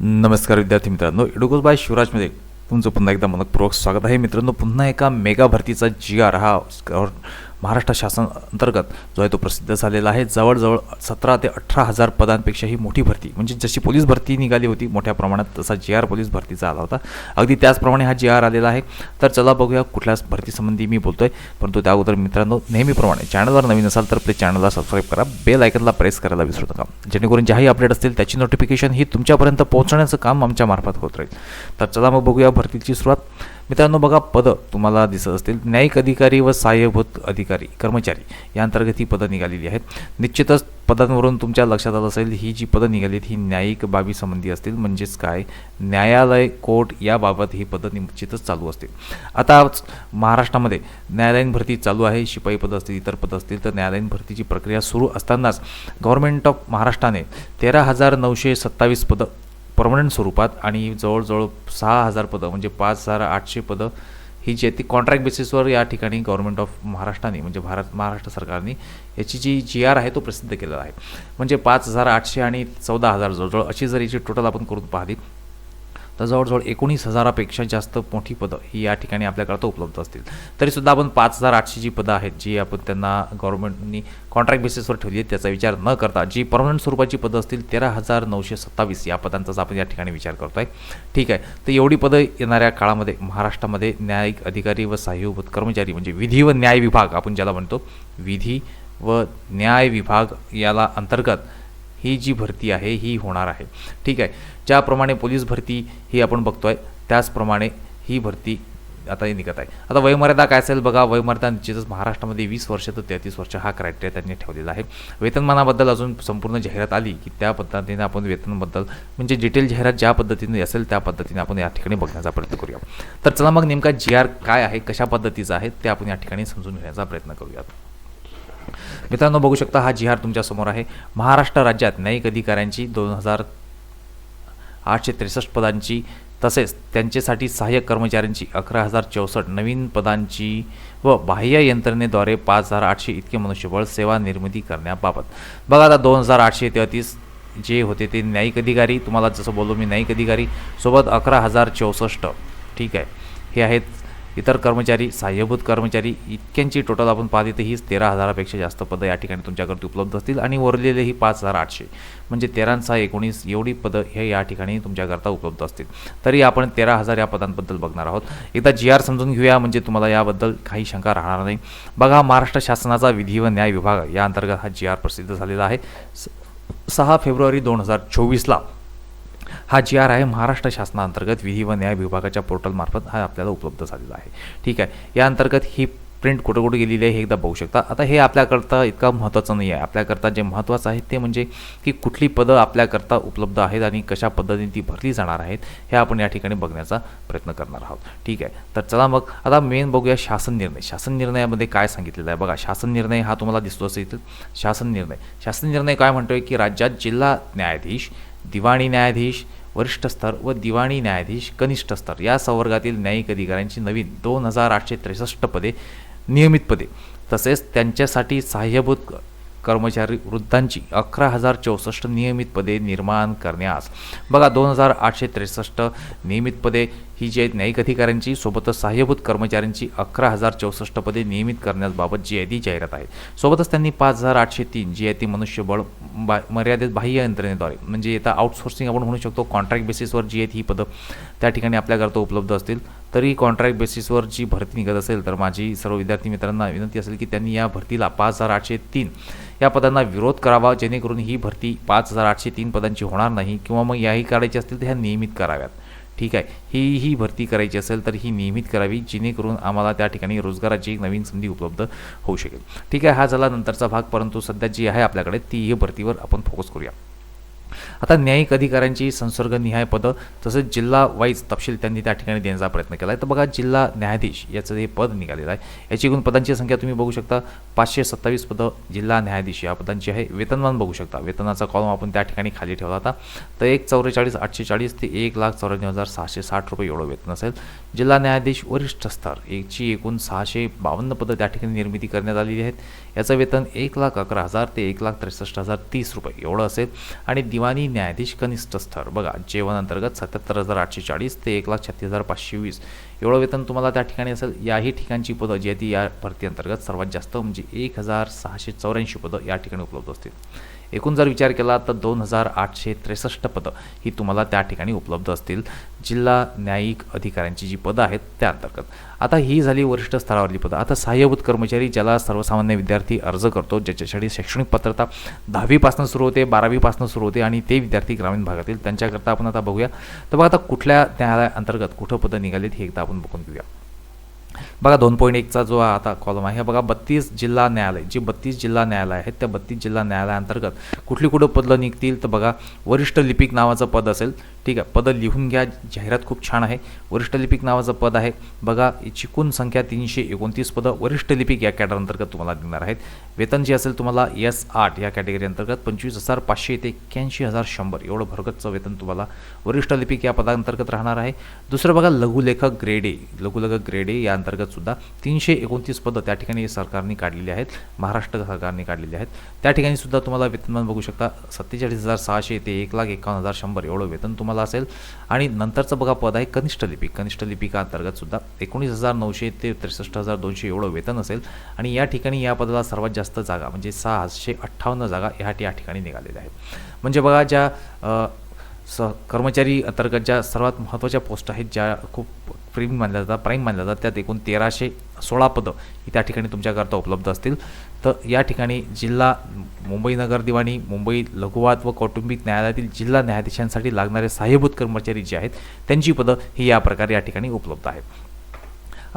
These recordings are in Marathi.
नमस्कार विद्यार्थी मित्रांनो इडोगोज बाय शिवराजमध्ये तुमचं पुन्हा एकदा मनपूर्वक स्वागत आहे. मित्रांनो पुन्हा एका मेगा भरतीचा जी आर हा महाराष्ट्र शासन अंतर्गत जो आहे तो प्रसिद्ध झालेला आहे. जवळजवळ सतरा ते अठरा हजार पदांपेक्षा ही मोठी भरती. म्हणजे जशी पोलीस भरती निघाली होती मोठ्या प्रमाणात तसा जी आर पोलीस भरतीचा आला होता. अगदी त्याचप्रमाणे हा जी आर आलेला आहे. तर चला बघूया कुठल्याच भरतीसंबंधी मी बोलतोय. परंतु त्या अगोदर मित्रांनो नेहमीप्रमाणे चॅनलवर नवीन असाल तर प्लीज चॅनलला सबस्क्राईब करा. बेल आयकनला प्रेस करायला विसरू नका. जेणेकरून ज्याही अपडेट असतील त्याची नोटिफिकेशन ही तुमच्यापर्यंत पोहोचण्याचं काम आमच्या मार्फत होत राहील. तर चला मग बघूया भरतीची सुरुवात. मित्रांनो बघा पदं तुम्हाला दिसत असतील. न्यायिक अधिकारी व सहाय्यभूत अधिकारी कर्मचारी या अंतर्गत ही पदं निघालेली आहेत. निश्चितच पदांवरून तुमच्या लक्षात आलं असेल ही जी पदं निघाली आहेत ही न्यायिक बाबीसंबंधी असतील. म्हणजेच काय? न्यायालय कोर्ट याबाबत ही पदं निश्चितच चालू असतील. आता महाराष्ट्रामध्ये न्यायालयीन भरती चालू आहे. शिपाई पदं असतील इतर पदं असतील तर न्यायालयीन भरतीची प्रक्रिया सुरू असतानाच गव्हर्नमेंट ऑफ महाराष्ट्राने तेरा हजार नऊशे सत्तावीस पदं परमनंट स्वरूपात आणि जवळजवळ सहा हजार पदं म्हणजे पाच हजार आठशे पदं ही जी आहे ती कॉन्ट्रॅक्ट बेसिसवर या ठिकाणी गव्हर्नमेंट ऑफ महाराष्ट्राने म्हणजे भारत महाराष्ट्र सरकारने याची जी जी आर आहे तो प्रसिद्ध केलेला आहे. म्हणजे पाच हजार आठशे आणि चौदा हजार जवळजवळ अशी जर याची टोटल आपण करून पाहिली तर जवळजवळ एकोणीस हजारापेक्षा जास्त मोठी पदं ही या ठिकाणी आपल्याकडं उपलब्ध असतील. तरीसुद्धा आपण पाच हजार आठशे जी पदं आहेत जी आपण त्यांना गव्हर्नमेंटनी कॉन्ट्रॅक्ट बेसिसवर ठेवली आहेत त्याचा विचार न करता जी परमनंट स्वरूपाची पदं असतील तेरा हजार नऊशे सत्तावीस या पदांचाच आपण या ठिकाणी विचार करतो आहे ठीक आहे. तर एवढी पदं येणाऱ्या काळामध्ये महाराष्ट्रामध्ये न्यायिक अधिकारी व सहाय्यभूत कर्मचारी म्हणजे विधी व न्याय विभाग आपण ज्याला म्हणतो विधी व न्याय विभाग याला अंतर्गत ही जी भरती आहे ही होणार आहे. ठीक आहे? ज्याप्रमाणे पोलीस भरती ही आपण बघतो आहे त्याचप्रमाणे ही भरती आता निघत आहे. आता वयमर्यादा काय असेल बघा वयमर्यादा निश्चितच महाराष्ट्रामध्ये वीस वर्ष तर तेहतीस वर्ष हा क्रायटेरिया त्यांनी ठेवलेला आहे. वेतनमानाबद्दल अजून संपूर्ण जाहिरात आली की त्या पद्धतीने आपण वेतनबद्दल म्हणजे डिटेल जाहिरात ज्या पद्धतीने असेल त्या पद्धतीने आपण या ठिकाणी बघण्याचा प्रयत्न करूया तर चला मग नेमका जी आर काय आहे कशा पद्धतीचा आहे ते आपण या ठिकाणी समजून घेण्याचा प्रयत्न करूयात. मित्रांनो बघू शकता हा जिहार तुमच्यासमोर आहे. महाराष्ट्र राज्यात न्यायिक अधिकाऱ्यांची दोन हजार आठशे त्रेसष्ट पदांची तसेच त्यांच्यासाठी सहाय्यक कर्मचाऱ्यांची अकरा हजार चौसष्ट नवीन पदांची व बाह्य यंत्रणेद्वारे पाच हजार आठशे इतके मनुष्यबळ सेवा निर्मिती करण्याबाबत. बघा आता दोन हजार आठशे तेहतीस जे होते ते न्यायिक अधिकारी. तुम्हाला जसं बोललो मी न्यायिक अधिकारी. सोबत अकरा हजार चौसष्ट. ठीक आहे. हे आहेत इतर कर्मचारी सहाय्यभूत कर्मचारी इतक्यांची टोटल आपण पाहते तर हीच तेरा हजारापेक्षा जास्त पदं या ठिकाणी तुमच्याकडे उपलब्ध असतील आणि उरलेले ही पाच हजार आठशे. म्हणजे तेरा सहा एकोणीस एवढी पदं हे या ठिकाणी तुमच्याकरता उपलब्ध असतील. तरी आपण तेरा हजार या पदांबद्दल बघणार आहोत. एकदा जी आर समजून घेऊया म्हणजे तुम्हाला याबद्दल काही शंका राहणार नाही. बघा महाराष्ट्र शासनाचा विधी व न्याय विभाग या अंतर्गत हा जी आर प्रसिद्ध झालेला आहे. स- सहा फेब्रुवारी दोन हजार चोवीसला हा जी आर आहे महाराष्ट्र शासनाअंतर्गत विधी व न्याय विभागाच्या पोर्टलमार्फत हा आपल्याला उपलब्ध झालेला आहे. ठीक आहे. या अंतर्गत ही प्रिंट कुठं कुठं गेलेली आहे हे एकदा बघू शकता. आता हे आपल्याकरता इतका महत्त्वाचं नाही आहे. आपल्याकरता जे महत्त्वाचं आहे ते म्हणजे की कुठली पदं आपल्याकरता उपलब्ध आहेत आणि कशा पद्धतीने ती भरली जाणार आहेत हे आपण या ठिकाणी बघण्याचा प्रयत्न करणार आहोत. ठीक आहे. तर चला मग आता मेन बघूया शासन निर्णय. शासन निर्णयामध्ये काय सांगितलेलं आहे? बघा शासन निर्णय हा तुम्हाला दिसतो असेल शासन निर्णय. शासन निर्णय काय म्हणतोय की राज्यात जिल्हा न्यायाधीश दिवाणी न्यायाधीश वरिष्ठ स्तर व दिवाणी न्यायाधीश कनिष्ठ स्तर या संवर्गातील न्यायिक अधिकाऱ्यांची नवीन दोन हजार आठशे त्रेसष्ट पदे नियमित पदे. तसेच त्यांच्यासाठी सहाय्यभूत कर्मचारी वृद्धांची अकरा हजार चौसष्ट नियमित पदे निर्माण करण्यास. बघा दोन हजार आठशे त्रेसष्ट नियमित पदे ही जी आहेत न्यायिक अधिकाऱ्यांची सोबतच सहाय्यभूत कर्मचाऱ्यांची अकरा हजार चौसष्ट पदे नियमित करण्याबाबत जी आहे ती जाहिरात आहे. सोबतच त्यांनी पाच हजार आठशे तीन जी आहे ती मनुष्यबळ बा मर्यादित बाह्य यंत्रणेद्वारे म्हणजे आता आउटसोर्सिंग आपण म्हणू शकतो कॉन्ट्रॅक्ट बेसिसवर जी आहेत ही पदं त्या ठिकाणी आपल्याकरता उपलब्ध असतील. तरी कॉन्ट्रॅक्ट बेसिसवर जी भरती निघत असेल तर माझी सर्व विद्यार्थी मित्रांना विनंती असेल की त्यांनी या भरतीला पाच हजार आठशे तीन या पदांना विरोध करावा जेणेकरून ही भरती पाच हजार आठशे तीन पदांची होणार नाही किंवा मग याही काढायची असतील तर ह्या नियमित कराव्यात. ठीक आहे? ही ही भरती करायची असेल तर ही नियमित करावी जेणेकरून आम्हाला त्या ठिकाणी रोजगाराची एक नवीन संधी उपलब्ध होऊ शकेल. ठीक आहे? हा झाला नंतरचा भाग परंतु सध्या जी आहे आपल्याकडे ती ही भरतीवर आपण फोकस करूया. आता न्यायिक अधिकाऱ्यांची संसर्गनिहाय पदं तसंच जिल्हा वाईज तपशील त्यांनी त्या ठिकाणी देण्याचा प्रयत्न केला आहे तर बघा जिल्हा न्यायाधीश याचं हे पद निघालेलं आहे. याची एकूण पदांची संख्या तुम्ही बघू शकता. पाचशे सत्तावीस पदं जिल्हा न्यायाधीश या पदांची आहे. वेतनमान बघू शकता. वेतनाचा कॉलम आपण त्या ठिकाणी खाली ठेवला होता. तर एक चौवेचाळीस आठशे चाळीस ते एक लाख चौऱ्याण्णव हजार सहाशे साठ रुपये एवढं वेतन असेल. जिल्हा न्यायाधीश वरिष्ठ स्तर एकची एकूण सहाशे बावन्न पदं त्या ठिकाणी निर्मिती करण्यात आलेली आहेत. याचं वेतन एक लाख अकरा हजार ते एक लाख त्रेसष्ट हजार तीस रुपये एवढं असेल. आणि दिवाणी न्यायाधीश कनिष्ठ स्तर बघा जेवण अंतर्गत सत्याहत्तर हजार आठशे चाळीस ते एक लाख छत्तीस हजार पाचशे वीस. एवढं वेतन तुम्हाला त्या ठिकाणी असेल याही ठिकाणची पदं जी आहे ती या भरती अंतर्गत सर्वात जास्त म्हणजे एक हजार सहाशे चौऱ्याऐंशी पदं या ठिकाणी उपलब्ध असतील. एकूण जर विचार केला तर दोन हजार आठशे त्रेसष्ट पदं ही तुम्हाला त्या ठिकाणी उपलब्ध असतील. जिल्हा न्यायिक अधिकाऱ्यांची जी पदं आहेत त्या अंतर्गत. आता ही झाली वरिष्ठ स्तरावरली पदं. आता सहाय्यभूत कर्मचारी ज्याला सर्वसामान्य विद्यार्थी अर्ज करतो ज्याच्यासाठी शैक्षणिक पात्रता दहावीपासून सुरू होते बारावीपासून सुरू होते आणि ते विद्यार्थी ग्रामीण भागातील. त्यांच्याकरता आपण आता बघूया. तर बघा आता कुठल्या न्यायालया अंतर्गत कुठं पदं निघालीत हे एकदा आपण बघून घेऊया बघा दोन पॉईंट एकचा जो आता कॉलम आहे बघा बत्तीस जिल्हा न्यायालय जी बत्तीस जिल्हा न्यायालय आहेत त्या बत्तीस जिल्हा न्यायालयाअंतर्गत कुठली कुठं पदं निघतील तर बघा वरिष्ठ लिपिक नावाचं पद असेल ठीक आहे पदं लिहून घ्या जाहिरात खूप छान आहे. वरिष्ठ लिपिक नावाचं पद आहे बघा याची एकूण संख्या तीनशे एकोणतीस पदं वरिष्ठ लिपिक या कॅडरअंतर्गत तुम्हाला निघणार आहेत. वेतन जे असेल तुम्हाला एस आठ या कॅटेगरी अंतर्गत पंचवीस हजार पाचशे ते एक्क्याऐंशी हजार शंभर एवढं भरगतचं वेतन तुम्हाला वरिष्ठ लिपिक या पदांतर्गत राहणार आहे. दुसरं बघा लघुलेखक ग्रेडे लघुलेखक ग्रेडे या अंतर्गत सुद्धा तीनशे एकोणतीस पदं त्या ठिकाणी सरकारने काढलेली आहेत महाराष्ट्र सरकारने काढलेली आहेत. त्या ठिकाणी सुद्धा तुम्हाला वेतनमान बघू शकता सत्तेचाळीस हजार सहाशे ते एक लाख एकावन्न हजार शंभर एवढं वेतन तुम्हाला असेल. आणि नंतरचं बघा पद आहे कनिष्ठ लिपिक कनिष्ठ लिपिका अंतर्गत सुद्धा एकोणीस हजार नऊशे ते त्रेसष्ट हजार दोनशे एवढं वेतन असेल. आणि या ठिकाणी या पदाला सर्वात जास्त जागा म्हणजे सहाशे अठ्ठावन्न जागा ह्या या ठिकाणी निघालेल्या आहेत. म्हणजे बघा ज्या स कर्मचारी अंतर्गत ज्या सर्वात महत्त्वाच्या पोस्ट आहेत ज्या खूप प्रीम मानल्या जातात प्राईम मानल्या जातात. त्यात एकूण तेराशे सोळा पदं ही त्या ठिकाणी तुमच्याकरता उपलब्ध असतील. तर या ठिकाणी जिल्हा मुंबई नगर दिवाणी मुंबई लघुवाद व कौटुंबिक न्यायालयातील जिल्हा न्यायाधीशांसाठी लागणारे सहाय्यभूत कर्मचारी जे आहेत त्यांची पदं ही या प्रकारे या ठिकाणी उपलब्ध आहेत.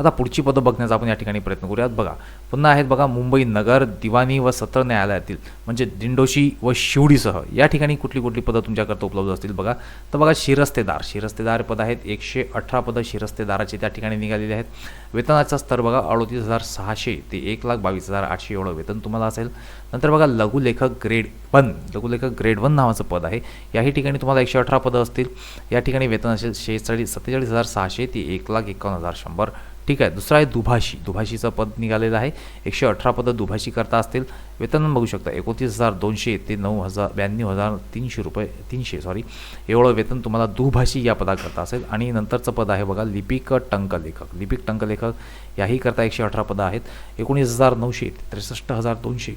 आता पुढची पदं बघण्याचा आपण या ठिकाणी प्रयत्न करूयात. बघा पुन्हा आहेत बघा मुंबई नगर दिवाणी व सत्र न्यायालयातील म्हणजे दिंडोशी व शिवडीसह या ठिकाणी कुठली कुठली पदं तुमच्याकरता उपलब्ध असतील बघा. तर बघा शिरस्तेदार शिरस्तेदार पद आहेत एकशे अठरा पदं शिरस्तेदाराची त्या ठिकाणी निघालेली आहेत. वेतनाचा स्तर बघा अडोतीस हजार सहाशे ते एक लाख बावीस हजार आठशे एवढं वेतन तुम्हाला असेल. नंतर बघा लघुलेखक ग्रेड वन लघुलेखक ग्रेड वन नावाचं पद आहे. याही ठिकाणी तुम्हाला एकशे अठरा पदं असतील. या ठिकाणी वेतन असेल शेहेचाळीस सत्तेचाळीस हजार सहाशे ते एक लाख एकावन्न हजार शंभर. ठीक आहे. दुसरा आहे दुभाषी. दुभाषीचं पद निघालेलं आहे. एकशे अठरा पदं दुभाषी करता असतील. वेतन बघू शकता. एकोणतीस हजार दोनशे ते नऊ हजार ब्याण्णव हजार तीनशे रुपये तीनशे सॉरी एवढं वेतन तुम्हाला दुभाषी या पदाकरता असेल. आणि नंतरचं पद आहे बघा लिपिक टंकलेखक. लिपिक टंकलेखक याही करता एकशे अठरा पदं आहेत. एकोणीस हजार नऊशे त्रेसष्ट हजार दोनशे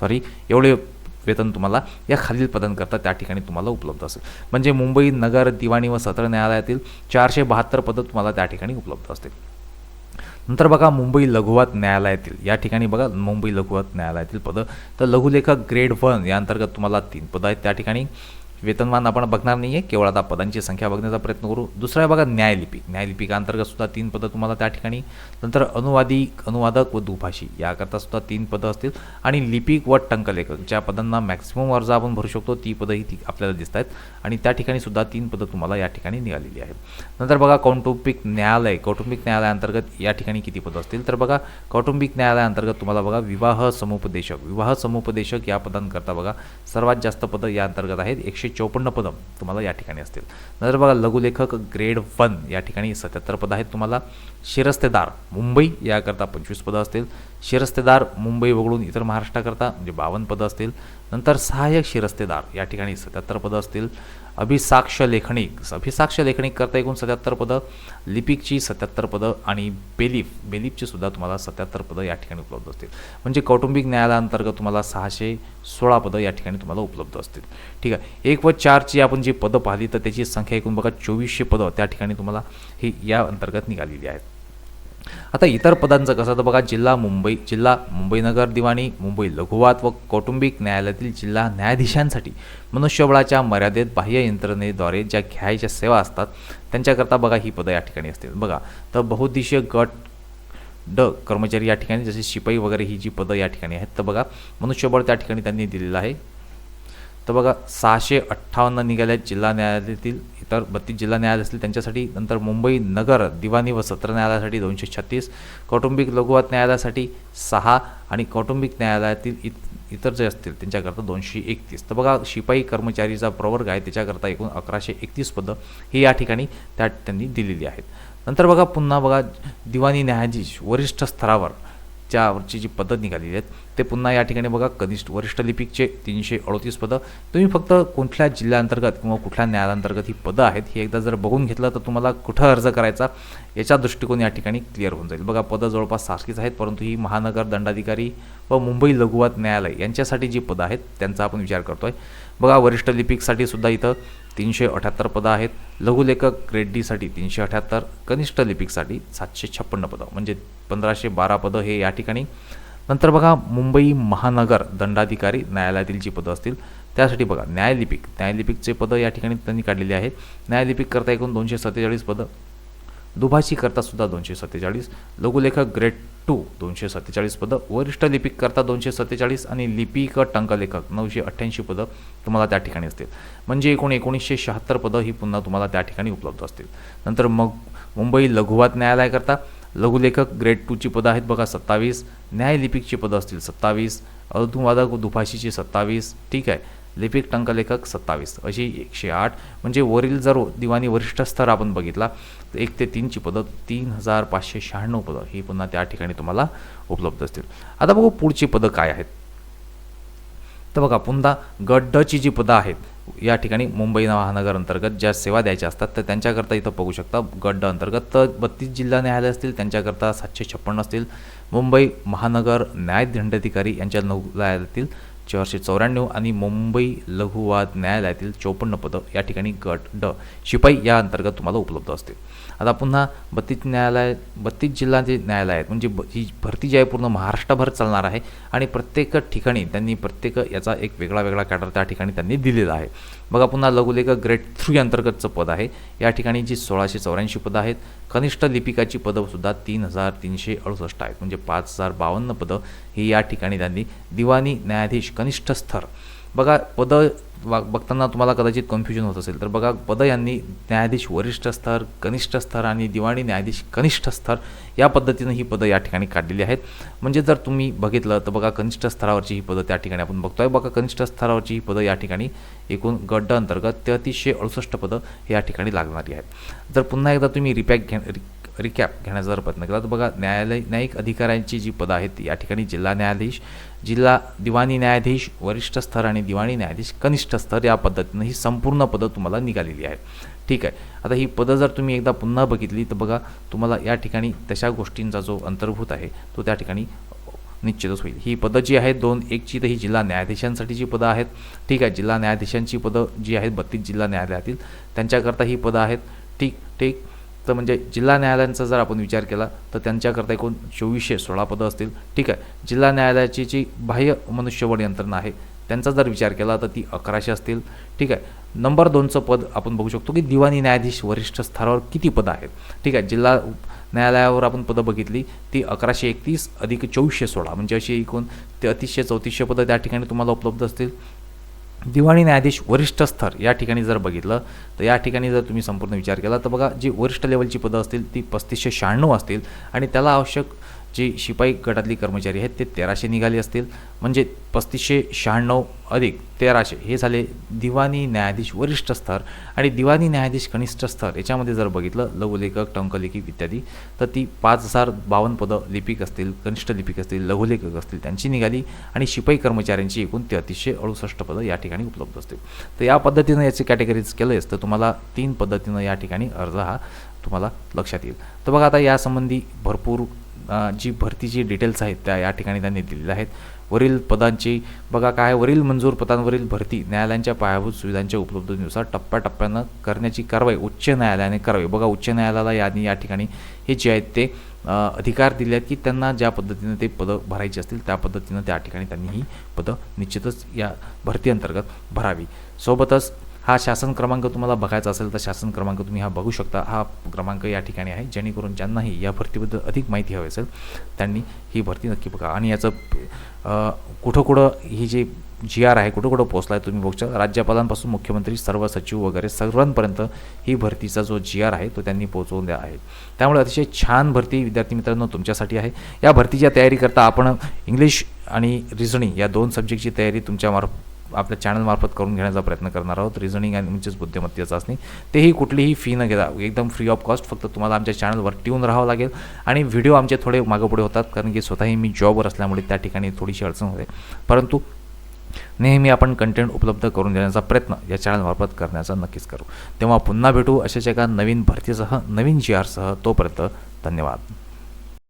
सॉरी एवढे वेतन तुम्हाला या खालील पदांकरता त्या ठिकाणी तुम्हाला उपलब्ध असेल. म्हणजे मुंबई नगर दिवाणी व सत्र न्यायालयातील चारशे बहात्तर पदं तुम्हाला त्या ठिकाणी उपलब्ध असतील. नंतर बघा मुंबई लघुवाद न्यायालयातील या ठिकाणी बघा मुंबई लघुवाद न्यायालयातील पदं. तर लघुलेखक ग्रेड वन या अंतर्गत तुम्हाला तीन पदं आहेत त्या ठिकाणी. वेतनमान आपण बघणार नाही आहे केवळ आता पदांची संख्या बघण्याचा प्रयत्न करू. दुसरा बघा न्यायलिपिक न्यायलिपिकांतर्गत सुद्धा तीन पदं तुम्हाला त्या ठिकाणी नंतर अनुवादी अनुवादक व दुभाषी याकरता सुद्धा तीन पदं असतील. आणि लिपिक व टंकलेखक ज्या पदांना मॅक्सिमम अर्ज आपण भरू शकतो ती पदंही ती आपल्याला दिसत आहेत. आणि त्या ठिकाणी सुद्धा तीन पदं तुम्हाला या ठिकाणी निघालेली आहेत. नंतर बघा कौटुंबिक न्यायालय. कौटुंबिक न्यायालयाअंतर्गत या ठिकाणी किती पदं असतील? तर बघा कौटुंबिक न्यायालयाअंतर्गत तुम्हाला बघा विवाह समुपदेशक. विवाह समुपदेशक या पदांकरता बघा सर्वात जास्त पदं या अंतर्गत आहेत. एकशे चौपन्न पदं तुम्हाला या ठिकाणी असतील. नंतर बघा लघुलेखक ग्रेड वन या ठिकाणी सत्याहत्तर पदं आहेत तुम्हाला. शिरस्तेदार मुंबई याकरता पंचवीस पदं असतील. शिरस्तेदार मुंबई वगळून इतर महाराष्ट्राकरता म्हणजे बावन्न पदं असतील. नंतर सहाय्यक शिरस्तेदार या ठिकाणी सत्याहत्तर पदं असतील. अभिसाक्ष लेखनिक अभिसाक्ष लेखनिक करता एकूण सत्याहत्तर पदं लिपिकची सत्याहत्तर पदं आणि बेलिफ. बेलिफची सुद्धा तुम्हाला सत्याहत्तर पदं या ठिकाणी उपलब्ध असतील. म्हणजे कौटुंबिक न्यायालयाअंतर्गत तुम्हाला सहाशे सोळा पदं या ठिकाणी तुम्हाला उपलब्ध असतील. ठीक आहे. एक व चारची आपण जी पदं पाहिली तर त्याची संख्या एकूण बघा चोवीसशे पदं त्या ठिकाणी तुम्हाला ही या अंतर्गत निघालेली आहेत. आता इतर पदांचं कसं? तर बघा जिल्हा मुंबई जिल्हा मुंबई नगर दिवाणी मुंबई लघुवाद व कौटुंबिक न्यायालयातील जिल्हा न्यायाधीशांसाठी मनुष्यबळाच्या मर्यादेत बाह्य यंत्रणेद्वारे ज्या घ्यायच्या सेवा असतात त्यांच्याकरता बघा ही पदं या ठिकाणी असतील. बघा तर बहुद्देशीय गट ड कर्मचारी या ठिकाणी जसे शिपाई वगैरे ही जी पदं या ठिकाणी आहेत तर बघा मनुष्यबळ त्या ठिकाणी त्यांनी दिलेलं आहे. तर बघा सहाशे अठ्ठावन्न निघाले आहेत जिल्हा न्यायालयातील इतर बत्तीस जिल्हा न्यायालय असतील त्यांच्यासाठी नंतर मुंबई नगर दिवाणी व सत्र न्यायालयासाठी दोनशे छत्तीस कौटुंबिक लघुवाद न्यायालयासाठी सहा आणि कौटुंबिक न्यायालयातील इत इतर जे असतील त्यांच्याकरता दोनशे एकतीस. तर बघा शिपाई कर्मचारीचा प्रवर्ग आहे त्याच्याकरता एकूण अकराशे एकतीस पदं ही या ठिकाणी त्या त्यांनी दिलेली आहेत. नंतर बघा पुन्हा बघा दिवाणी न्यायाधीश वरिष्ठ स्तरावर ज्यावरची जी पदं निघालेली आहेत ते पुन्हा या ठिकाणी बघा कनिष्ठ वरिष्ठ लिपिकचे तीनशे अडोतीस पदं. तुम्ही फक्त कुठल्या जिल्ह्याअंतर्गत किंवा कुठल्या न्यायालयांतर्गत ही पदं आहेत हे एकदा जर बघून घेतलं तर तुम्हाला कुठं अर्ज करायचा याचा दृष्टिकोन या ठिकाणी क्लिअर होऊन जाईल. बघा पदं जवळपास सारखीच आहेत परंतु ही महानगर दंडाधिकारी व मुंबई लघुवाद न्यायालय यांच्यासाठी जी पदं आहेत त्यांचा आपण विचार करतो आहे बघा वरिष्ठ लिपिकसाठी सुद्धा इथं तीनशे अठ्याहत्तर पदं आहेत. लघुलेखक ग्रेड डीसाठी तीनशे अठ्याहत्तर कनिष्ठ लिपिकसाठी सातशे छप्पन्न पदं म्हणजे पंधराशे बारा पदं हे या ठिकाणी. नंतर बघा मुंबई महानगर दंडाधिकारी न्यायालयातील जी पदं असतील त्यासाठी बघा न्यायलिपिक. न्यायलिपिकचे पदं या ठिकाणी त्यांनी काढलेली आहेत. न्यायलिपिक करता एकूण दोनशे सत्तेचाळीस पदं. दुभाषी करता सुद्धा दोनशे सत्तेचाळीस. लघुलेखक ग्रेड टू दोनशे सत्तेचाळीस पदं. वरिष्ठ लिपिक करता दोनशे सत्तेचाळीस आणि लिपिक टंकलेखक नऊशे अठ्ठ्याऐंशी पदं तुम्हाला त्या ठिकाणी असतील. म्हणजे एकूण एकोणीसशे शहात्तर पदं ही पुन्हा तुम्हाला त्या ठिकाणी उपलब्ध असतील. नंतर मग मुंबई लघुवाद न्यायालयाकरता लघुलेखक ग्रेड टूची पदं आहेत बघा सत्तावीस न्यायलिपिकची पदं असतील सत्तावीस अर्धुवादक दुभाषीची सत्तावीस ठीक आहे. लिपिक टंकलेखक सत्तावीस. अशी एकशे आठ. म्हणजे वरील जर दिवाणी वरिष्ठ स्तर आपण बघितला तर एक ते तीनची पदं तीन हजार पाचशे शहाण्णव पदं ही पुन्हा त्या ठिकाणी तुम्हाला उपलब्ध असतील. आता बघू पुढची पदं काय आहेत. तर बघा पुन्हा गड्डची जी पदं आहेत या ठिकाणी मुंबई महानगर अंतर्गत ज्या सेवा द्यायच्या असतात तर त्यांच्याकरता इथं बघू शकता गड्ड अंतर्गत तर बत्तीस जिल्हा न्यायालय असतील त्यांच्याकरता सातशे छप्पन्न असतील. मुंबई महानगर न्याय दंडाधिकारी यांच्या न्यायालयातील चारशे चौऱ्याण्णव आणि मुंबई लघुवाद न्यायालयातील चौपन्न पदं या ठिकाणी गट ड शिपाई या अंतर्गत तुम्हाला उपलब्ध असतील. आता पुन्हा बत्तीस न्यायालय बत्तीस जिल्हा जे न्यायालय आहेत. म्हणजे ब ही भरती जी आहे पूर्ण महाराष्ट्रभर चालणार आहे आणि प्रत्येक ठिकाणी त्यांनी प्रत्येक याचा एक वेगळा वेगळा कॅडर त्या ठिकाणी त्यांनी दिलेला आहे. बघा पुन्हा लघुलेखक ग्रेड थ्री अंतर्गतचं पद आहे. या ठिकाणी जी सोळाशे चौऱ्याऐंशी पदं आहेत कनिष्ठ लिपिकाची पदंसुद्धा तीन हजार तीनशे अडुसष्ट आहेत. म्हणजे पाच हजार बावन्न पदं ही या ठिकाणी त्यांनी दिवाणी न्यायाधीश कनिष्ठ स्तर बघा पदं बघताना तुम्हाला कदाचित कन्फ्युजन होत असेल. तर बघा पदं यांनी न्यायाधीश वरिष्ठ स्तर कनिष्ठ स्तर आणि दिवाणी न्यायाधीश कनिष्ठ स्तर या पद्धतीनं ही पदं या ठिकाणी काढलेली आहेत. म्हणजे जर तुम्ही बघितलं तर बघा कनिष्ठ स्तरावरची ही पदं त्या ठिकाणी आपण बघतोय. बघा कनिष्ठ स्तरावरची ही पदं या ठिकाणी एकूण गड्ड अंतर्गत तेहतीसशे अडुसष्ट पदं या ठिकाणी लागणारी आहेत. जर पुन्हा एकदा तुम्ही रिपॅक घे रिकॅप घेण्याचा जर प्रयत्न केला तर बघा न्यायालय न्यायिक अधिकाऱ्यांची जी पदं आहेत या ठिकाणी जिल्हा न्यायाधीश जिल्हा दिवाणी न्यायाधीश वरिष्ठ स्तर आणि दिवाणी न्यायाधीश कनिष्ठ स्तर या पद्धतीनं ही संपूर्ण पदं तुम्हाला निघालेली आहेत. ठीक आहे. आता ही पदं जर तुम्ही एकदा पुन्हा बघितली तर बघा तुम्हाला या ठिकाणी तशा गोष्टींचा जो अंतर्भूत आहे तो त्या ठिकाणी निश्चितच होईल. ही पदं जी आहेत दोन एकची तर ही जिल्हा न्यायाधीशांसाठीची पदं आहेत ठीक आहे जिल्हा न्यायाधीशांची पदं जी आहेत बत्तीस जिल्हा न्यायालयातील त्यांच्याकरता ही पदं आहेत ठीक ठीक तर म्हणजे जिल्हा न्यायालयांचा जर आपण विचार केला तर त्यांच्याकरता एकूण चोवीसशे सोळा पदं असतील. ठीक आहे. जिल्हा न्यायालयाची जी बाह्य मनुष्यबळ यंत्रणा आहे त्यांचा जर विचार केला तर ती अकराशे असतील. ठीक आहे. नंबर दोनचं पद आपण बघू शकतो की दिवाणी न्यायाधीश वरिष्ठ स्तरावर किती पदं आहेत. ठीक आहे. जिल्हा न्यायालयावर आपण पदं बघितली ती अकराशे एकतीस अधिक चोवीसशे सोळा. म्हणजे अशी एकूण ते अतिशय चौतीसशे पदं त्या ठिकाणी तुम्हाला उपलब्ध असतील. दिवाणी न्यायाधीश वरिष्ठ स्तर या ठिकाणी जर बघितलं तर या ठिकाणी जर तुम्ही संपूर्ण विचार केला तर बघा जी वरिष्ठ लेवलची पदं असतील ती पस्तीसशे शहाण्णव असतील आणि त्याला आवश्यक जी शिपाई गटातली कर्मचारी आहेत ते तेराशे निघाले असतील. म्हणजे पस्तीसशे शहाण्णव अधिक तेराशे हे झाले दिवाणी न्यायाधीश वरिष्ठ स्तर. आणि दिवाणी न्यायाधीश कनिष्ठ स्तर याच्यामध्ये जर बघितलं लघुलेखक टंकलेखिक इत्यादी तर ती पाच हजार बावन्न पदं लिपिक असतील कनिष्ठ लिपिक असतील लघुलेखक असतील त्यांची निघाली. आणि शिपाई कर्मचाऱ्यांची एकूण ते अतिशय अडुसष्ट पदं या ठिकाणी उपलब्ध असतील. तर या पद्धतीनं याचे कॅटेगरीज केलेस तर तुम्हाला तीन पद्धतीनं या ठिकाणी अर्ज हा तुम्हाला लक्षात येईल. तर बघा आता यासंबंधी भरपूर जी भरतीची डिटेल्स आहेत त्या या ठिकाणी त्यांनी दिलेल्या आहेत. वरील पदांची बघा काय वरील मंजूर पदांवरील भरती न्यायालयांच्या पायाभूत सुविधांच्या उपलब्धतेनुसार टप्प्याटप्प्यानं करण्याची कारवाई उच्च न्यायालयाने करावी. बघा उच्च न्यायालयाला यांनी या ठिकाणी हे जे आहेत ते अधिकार दिले आहेत की त्यांना ज्या पद्धतीनं ते पदं भरायची असतील त्या पद्धतीनं त्या ठिकाणी त्यांनी ही पदं निश्चितच या भरती अंतर्गत भरावी. सोबतच हा शासन क्रमांक तुम्हाला बघायचा असेल तर शासन क्रमांक तुम्ही हा बघू शकता. हा क्रमांक या ठिकाणी आहे. जेणेकरून ज्यांनाही या भरतीबद्दल अधिक माहिती हवी असेल त्यांनी ही भरती नक्की बघा. आणि याचं कुठं कुठं ही जी जी आर आहे कुठं कुठं पोचला आहे तुम्ही बघू राज्यपालांपासून मुख्यमंत्री सर्व सचिव वगैरे सर्वांपर्यंत ही भरतीचा जो जी आर आहे तो त्यांनी पोहोचवून द्या आहे. त्यामुळे अतिशय छान भरती विद्यार्थी मित्रांनो तुमच्यासाठी आहे. या भरतीच्या तयारीकरता आपण इंग्लिश आणि रिझनिंग या दोन सब्जेक्टची तयारी तुमच्या मार्फ आपल्या चॅनलमार्फत करून घेण्याचा प्रयत्न करणार आहोत. रिझनिंग आणि म्हणजेच बुद्धिमत्तेचा चाचणी. तेही कुठलीही फी न घेता एकदम फ्री ऑफ कॉस्ट फक्त तुम्हाला आमच्या चॅनलवर ट्यून राहावं लागेल. आणि व्हिडिओ आमचे थोडे मागपुढे होतात कारण की स्वतःही मी जॉबवर असल्यामुळे त्या ठिकाणी थोडीशी अडचण होते. परंतु नेहमी आपण कंटेंट उपलब्ध करून देण्याचा प्रयत्न या चॅनलमार्फत करण्याचा नक्कीच करू. तेव्हा पुन्हा भेटू अशाच एका नवीन भरतीसह नवीन जी आरसह तोपर्यंत धन्यवाद.